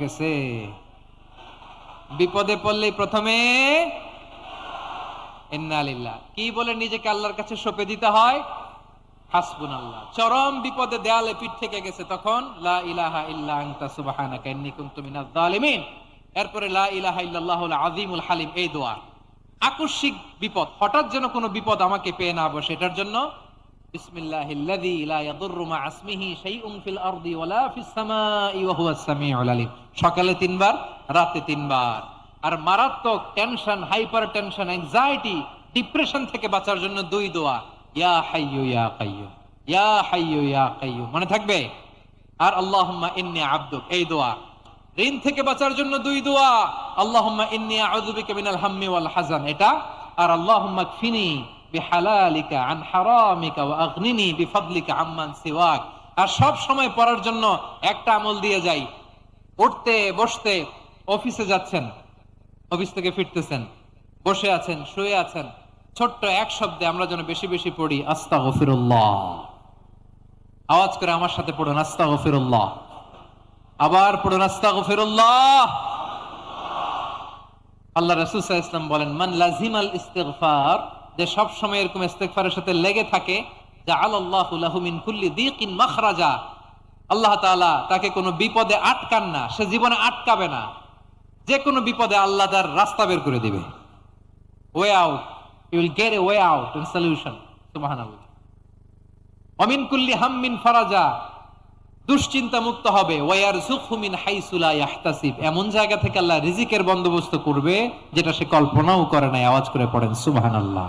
গেছে। বিপদে পড়লেই প্রথমে কি বলে নিজেকে আল্লাহর কাছে সঁপে দিতে হয়? হাসবুন আল্লাহ চরম বিপদে দেয়ালে পিঠ থেকে গেছে তখন, লা ইলাহা ইল্লা এরপরে লা ইলাহা আযীমুল হালিম, এই দোয়া। আকস্মিক বিপদ, হঠাৎ যেন কোনো বিপদ আমাকে পেয়ে না বসে, এটার জন্য সকালে তিনবার, রাতে তিনবার। আর মারাত্মক tension hypertension anxiety depression থেকে বাঁচার জন্য দুই দোয়া। ইয়া হাইয়ু ইয়া কাইয়ুম ইয়া হাইয়ু ইয়া কাইয়ুম মনে থাকবে? আর আল্লাহুম্মা ইন্নী আবদুক। এই দোয়া। ঋণ থেকে বাঁচার জন্য দুই দোয়া। আল্লাহুম্মা ইন্নী আউযু বিকা মিনাল হাম্মি ওয়াল হাজান এটা। আর আল্লাহুম্মা কফিনি আর সব সময় পড়ার জন্য একটা আমল দিয়ে যাই। উঠতে, বসতে, অফিসে যাচ্ছেন, অফিস থেকে ফিরতেছেন, বসে আছেন, শুয়ে আছেন। ছোট্ট এক শব্দে আমরা যেন বেশি বেশি পড়ি, আস্তাগফিরুল্লাহ। আওয়াজ করে আমার সাথে পড়ুন, আস্তাগফিরুল্লাহ। আবার পড়ুন, আস্তাগফিরুল্লাহ। আল্লাহ রাসূল ওয়াসাল্লাম বলেন, মান লাজিমাল ইস্তিগফার যে সব সময় এরকম ইস্তেগফারের সাথে লেগে থাকে জাআলাল্লাহু লাহু মিন কুল্লি দীকিন মাখরাজা। আল্লাহ তাআলা তাকে কোনো বিপদে আটকান না, সে জীবনে আটকাবে না। যে কোনো বিপদে আল্লাহ তার রাস্তা বের করে দিবে। Way out you will get a way out in solution অমিন কুল্লি হাম্মিন ফারাজা, দুশ্চিন্তা মুক্ত হবে। ওয়ার সুখমিন হাইসুলা ইয়াহতাসিব। এমন জায়গা থেকে আল্লাহ রিজিকের বন্দোবস্ত করবে, যেটা সে কল্পনাও করে নাই, আওয়াজ করে পড়েন, সুবহানাল্লাহ।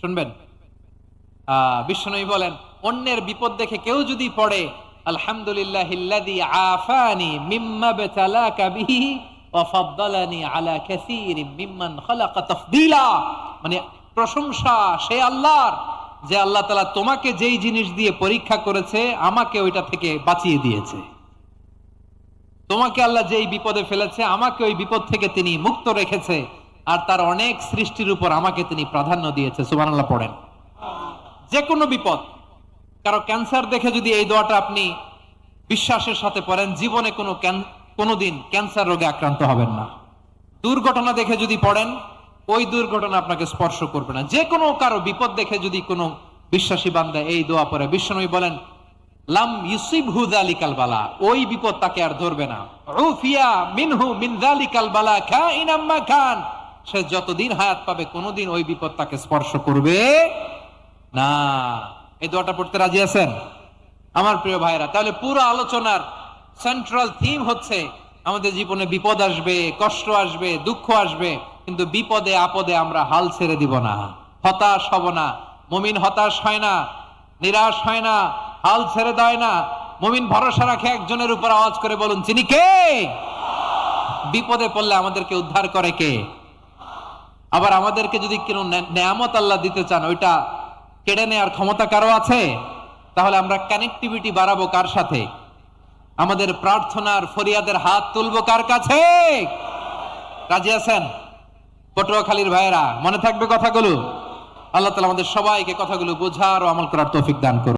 শুনবেন? বিশ্বনবী বলেন, অন্যের বিপদ দেখে কেউ যদি পড়ে, আলহামদুলিল্লাহ মানে প্রশংসা সে আল্লাহর যে আল্লাহ তাআলা তোমাকে যেই জিনিস দিয়ে পরীক্ষা করেছে, আমাকে ওইটা থেকে বাঁচিয়ে দিয়েছে। তোমাকে আল্লাহ যেই বিপদে ফেলেছে, আমাকে ওই বিপদ থেকে তিনি মুক্ত রেখেছে। আর তার অনেক সৃষ্টির উপর আমাকে তিনি প্রাধান্য দিয়েছে। সুবহানাল্লাহ, পড়েন। যে কোনো বিপদ, কারও ক্যান্সার দেখে যদি এই দোয়াটা আপনি বিশ্বাসের সাথে পড়েন, জীবনে কোনো কোনোদিন ক্যান্সার রোগে আক্রান্ত হবেন না। দুর্ঘটনা দেখে যদি পড়েন, ওই দুর্ঘটনা আপনাকে স্পর্শ করবে না। যে কোনো কারও বিপদ দেখে যদি কোনো বিশ্বাসী বান্দা এই দোয়া পড়ে, বিশ্বনবী বলেন, লাম ইউসিব হু জালিকাল বালা ওই বিপদ তাকে আর ধরবে না। রুফিয়া মিনহু মিন জালিকাল বালা খাইন আম্মা খান সে যতদিন হায়াত পাবে, কোনোদিন ওই বিপদ তাকে স্পর্শ করবে না। এই দোয়াটা পড়তে রাজি আছেন? আমার প্রিয় ভাইরা তাহলে পুরো আলোচনার সেন্ট্রাল থিম হচ্ছে, আমাদের জীবনে বিপদ আসবে, কষ্ট আসবে, দুঃখ আসবে, কিন্তু বিপদে, আপদে আমরা হাল ছেড়ে দিব না। হতাশ হব না। মমিন হতাশ হয় না, নিরাশ হয় না, হাল ছেড়ে দেয় না। মমিন ভরসা রাখে একজনের উপর আওয়াজ করে বলুন চিনি কে? বিপদে পড়লে আমাদেরকে উদ্ধার করে কে? আবার আমাদেরকে যদি কোনো নেয়ামত আল্লাহ দিতে চান, ওইটা কেড়ে নেওয়ার ক্ষমতা কারও আছে? তাহলে আমরা কানেক্টিভিটি বাড়াবো কার সাথে? আমাদের প্রার্থনার ফরিয়াদের হাত তুলবো কার কাছে? রাজি আছেন? পটুয়াখালীর ভাইয়েরা, মনে থাকবে কথাগুলো? আল্লাহ তালা আমাদের সবাইকে কথাগুলো বোঝার ও আমল করার তৌফিক দান করুন।